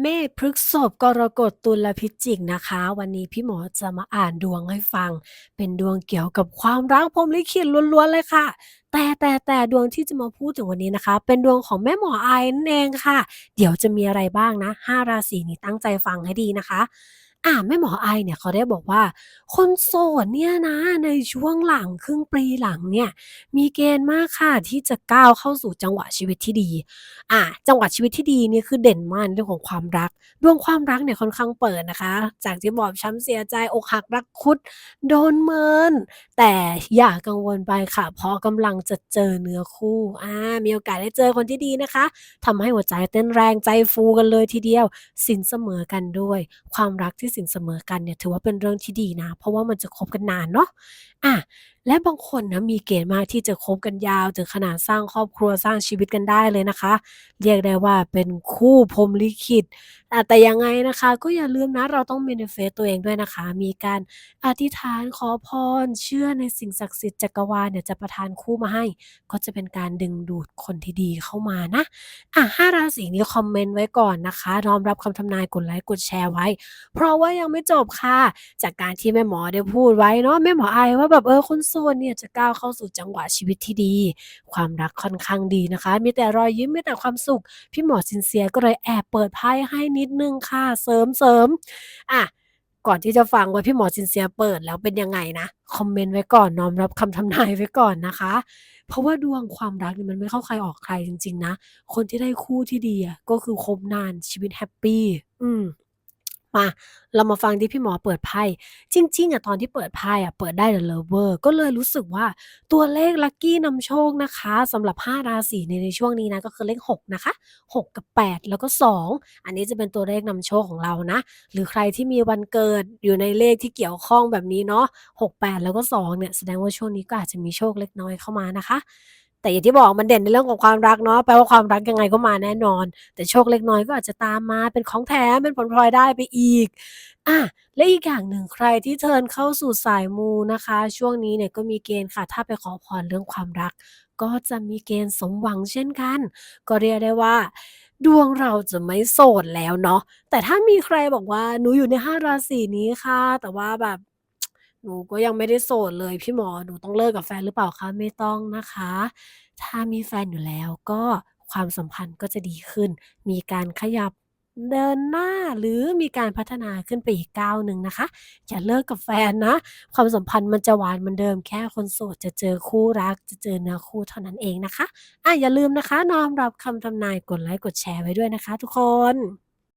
เมษพฤษภกรกฎตุลพิจิกนะคะ วันนี้พี่หมอจะมาอ่านดวงให้ฟัง เป็นดวงเกี่ยวกับความรักพรมลิขิตล้วนๆเลยค่ะ แต่แต่แต่ดวงที่จะมาพูดถึงวันนี้นะคะ เป็นดวงของแม่หมอไอนั่นเองค่ะ เดี๋ยวจะมีอะไรบ้างนะ 5 ราศีนี้ตั้งใจฟังให้ดีนะคะ อ่าแม่หมอไอเนี่ยเขาได้บอกว่า คนโสดเนี่ยนะในช่วงหลังครึ่งปีหลังเนี่ยมีเกณฑ์มากค่ะที่จะก้าวเข้าสู่จังหวะชีวิตที่ดี อ่าจังหวะชีวิตที่ดีเนี่ยคือเด่นมากในเรื่องของความรักดวงความรักเนี่ยค่อนข้างเปิดนะคะ จากที่บอบช้ำเสียใจอกหักรักคุด โดนเมิน แต่อย่ากังวลไปค่ะ เพราะกำลังจะเจอเนื้อคู่อ่ามีโอกาสได้เจอคนที่ดีนะคะทำให้หัวใจเต้นแรงใจฟูกันเลยทีเดียว สินเสมอกันด้วย ความรักที่สินเสมอกันเนี่ยถือว่าเป็นเรื่องที่ดีนะ เพราะว่ามันจะคบกันนานเนาะอะ และบางคนนะมีเกณฑ์มากที่จะคบกันยาวถึงขนาดสร้างครอบครัวสร้างชีวิตกันได้เลยนะคะ เรียกได้ว่าเป็นคู่พรมลิขิตแต่ยังไงนะคะ ก็อย่าลืมนะเราต้อง manifest ตัวเองด้วยนะคะ มีการอธิษฐานขอพร เชื่อในสิ่งศักดิ์สิทธิ์จักรวาลเนี่ยจะประทานคู่มาให้ ก็จะเป็นการดึงดูดคนที่ดีเข้ามานะอะห้าราศีนี้คอมเมนต์ไว้ก่อนนะคะน้อมรับคำทำนายกดไลก์กดแชร์ไว้ เพราะว่ายังไม่จบค่ะ จากการที่แม่หมอได้พูดไว้เนาะแม่หมออายว่าแบบเออคนโสดเนี่ยจะก้าวเข้าสู่จังหวะชีวิตที่ดี ความรักค่อนข้างดีนะคะ มีแต่รอยยิ้มมีแต่ความสุข พี่หมอซินเซียก็เลยแอบเปิดไพ่ให้นิดนึงค่ะเสริมๆอาก่อนที่จะฟังว่าพี่หมอซินเซียเปิดแล้วเป็นยังไงนะ คอมเมนต์ไว้ก่อนน้อมรับคำทำนายไว้ก่อนนะคะ เพราะว่าดวงความรักเนี่ยมันไม่เข้าใครออกใครจริง ๆ นะ คนที่ได้คู่ที่ดีก็คือคบนานชีวิตแฮปปี้อืม มา เรามาฟังที่พี่หมอเปิดไพ่ จริง ๆอะตอนที่เปิดไพ่อะเปิดได้ The Lover ก็เลยรู้สึกว่าตัวเลขลักกี้นำโชคนะคะสำหรับ 5 ราศีในในช่วงนี้นะก็คือเลข 6 นะคะ 6 กับ 8 แล้วก็ 2 อันนี้จะเป็นตัวเลขนำโชคของเรานะ หรือใครที่มีวันเกิดอยู่ในเลขที่เกี่ยวข้องแบบนี้เนาะ6 8 แล้วก็ 2 เนี่ยแสดงว่าช่วงนี้ก็อาจจะมีโชคเล็กน้อยเข้ามานะคะ แต่อย่างที่บอกมันเด่นในเรื่องของความรักเนาะแปลว่าความรักยังไงก็มาแน่นอน แต่โชคเล็กน้อยก็อาจจะตามมาเป็นของแถมเป็นผลพลอยได้ไปอีกอาและอีกอย่างหนึ่งใครที่เทินเข้าสู่สายมูนะคะ ช่วงนี้เนี่ยก็มีเกณฑ์ค่ะ ถ้าไปขอพรเรื่องความรัก ก็จะมีเกณฑ์สมหวังเช่นกัน ก็เรียกได้ว่าดวงเราจะไม่โสดแล้วเนาะแต่ถ้ามีใครบอกว่า"หนูอยู่ใน5ราศีนี้ค่ะ แต่ว่าแบบ นูก็ยังไม่ได้โสดเลยพี่หมอหนูต้องเลิกกับแฟนหรือเปล่าคะ?"ไม่ต้องนะคะ ถ้ามีแฟนอยู่แล้วก็ความสัมพันธ์ก็จะดีขึ้น มีการขยับเดินหน้าหรือมีการพัฒนาขึ้นไปอีกก้าวหนึ่งนะคะ อย่าเลิกกับแฟนนะ ความสัมพันธ์มันจะหวานเหมือนเดิมแค่คนโสดจะเจอคู่รักจะเจอเนื้อคู่เท่านั้นเองนะคะอาอย่าลืมนะคะ น้อมรับคำทำนายกดไลก์กดแชร์ไว้ด้วยนะคะ ทุกคน